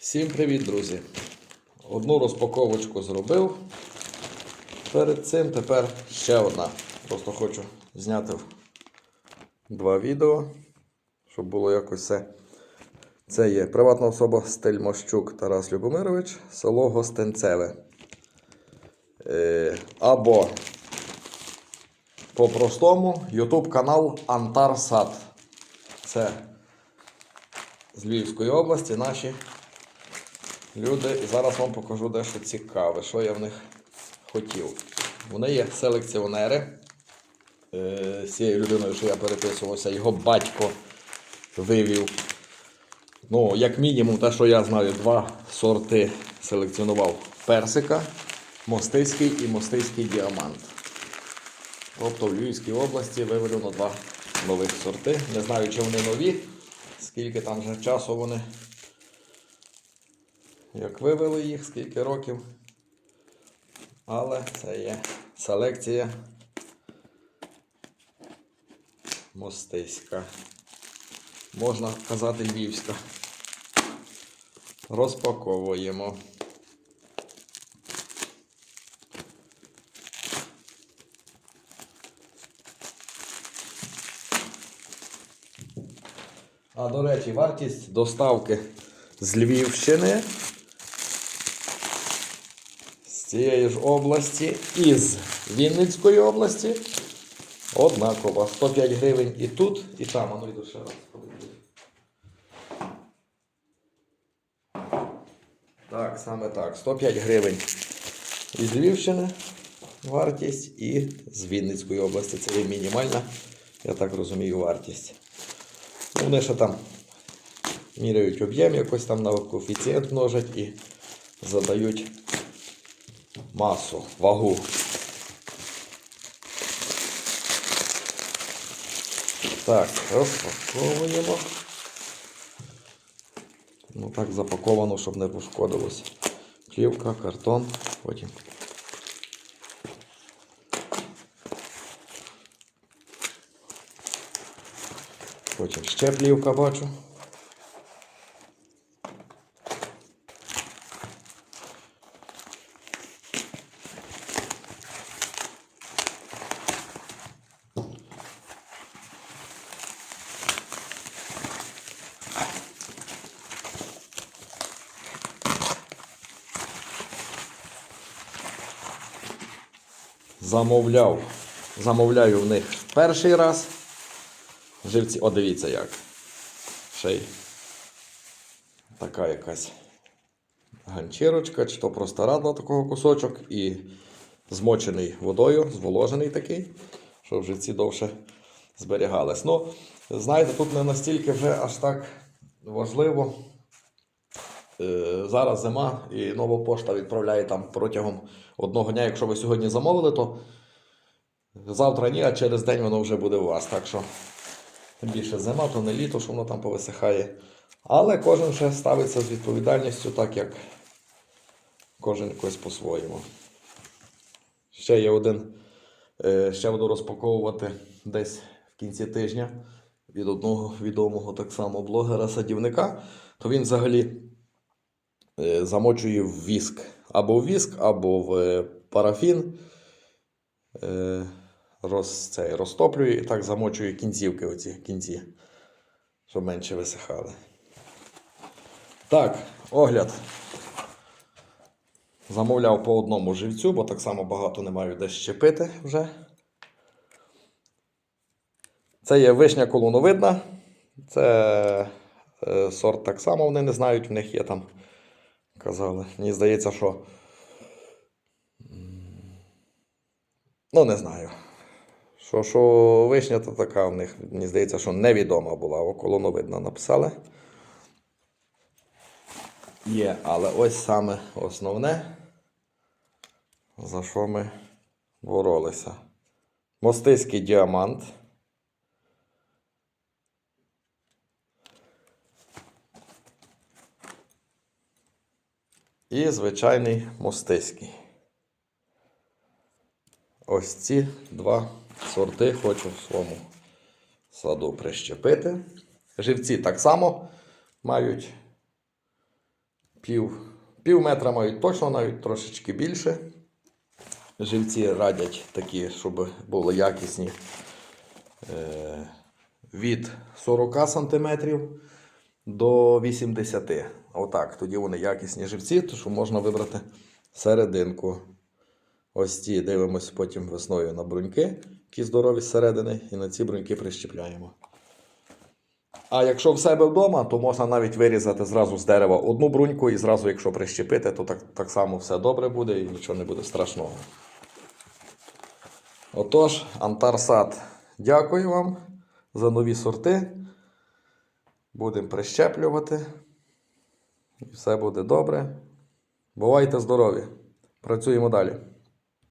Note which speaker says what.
Speaker 1: Всім привіт, друзі! Одну розпаковочку зробив. Перед цим тепер ще одна. Просто хочу зняти два відео, щоб було якось все. Це є приватна особа Стельмощук Тарас Любомирович, село Гостенцеве. Е, або по-простому YouTube канал Антарсад. Це з Львівської області наші люди. Зараз вам покажу дещо цікаве, що я в них хотів. Вони є селекціонери. Е, З цією людиною, що я переписувався, його батько вивів. Ну, як мінімум, те, що я знаю, два сорти селекціонував персика, мостиський і мостиський діамант. Тобто в Львівській області виведено два нових сорти. Не знаю, чи вони нові, скільки там вже часу вони. Як вивели їх, скільки років. Але це є селекція мостиська. Можна казати львівська. Розпаковуємо. А до речі, вартість доставки з Львівщини цієї ж області із Вінницької області однакова. 105 гривень і тут, і там. А ну йду ще раз. Так, саме так. 105 гривень із Львівщини вартість і з Вінницької області. Це є мінімальна, я так розумію, вартість. Ну, Вони ще там міряють об'єм, якось там на коефіцієнт множать і задають масу, вагу. Так, розпаковуємо. Ну так запаковано, щоб не пошкодилось. Плівка, картон, потім. Потім ще плівка бачу. Замовляв. Замовляю в них перший раз. Живці, о, дивіться як. Ще й така якась ганчірочка, чи то просто радла такого кусочок і змочений водою, зволожений такий, щоб живці довше зберігались. Ну, знаєте, тут не настільки вже аж так важливо. Е, Зараз зима і нова пошта відправляє там протягом одного дня. Якщо ви сьогодні замовили, то завтра ні, а через день воно вже буде у вас. Так що Тим більше зима, то не літо, що воно там повисихає. Але кожен ще ставиться з відповідальністю, так як кожен якось по-своєму. Ще є один, е, ще буду розпаковувати десь в кінці тижня від одного відомого так само блогера-садівника, то він взагалі е, замочує в віск. Або в віск, або в е, парафін. Е, роз, цей, розтоплює і так замочує кінцівки, оці кінці, щоб менше висихали. Так, огляд. Замовляв по одному живцю, бо так само багато не маю де щепити вже. Це є вишня колоновидна. Це сорт так само вони не знають, в них є там. Казали. Мені здається, що. Ну, не знаю. Що, що вишня то така в них, мені здається, що невідома була, околоновидна написали. Є, але ось саме основне, за що ми боролися. Мостиський діамант. І звичайний мостиський. Ось ці два сорти хочу в своєму саду прищепити. Живці так само мають пів, пів метра мають точно, навіть трошечки більше. Живці радять такі, щоб були якісні е, від 40 см до 80 Отак, тоді вони якісні живці, то що можна вибрати серединку. Ось ці дивимося потім весною на бруньки, які здорові зсередини, і на ці бруньки прищепляємо. А якщо в себе вдома, то можна навіть вирізати зразу з дерева одну бруньку і зразу, якщо прищепити, то так, так само все добре буде і нічого не буде страшного. Отож, Антарсад, дякую вам за нові сорти. Будемо прищеплювати. І все буде добре. Бувайте здорові! Працюємо далі.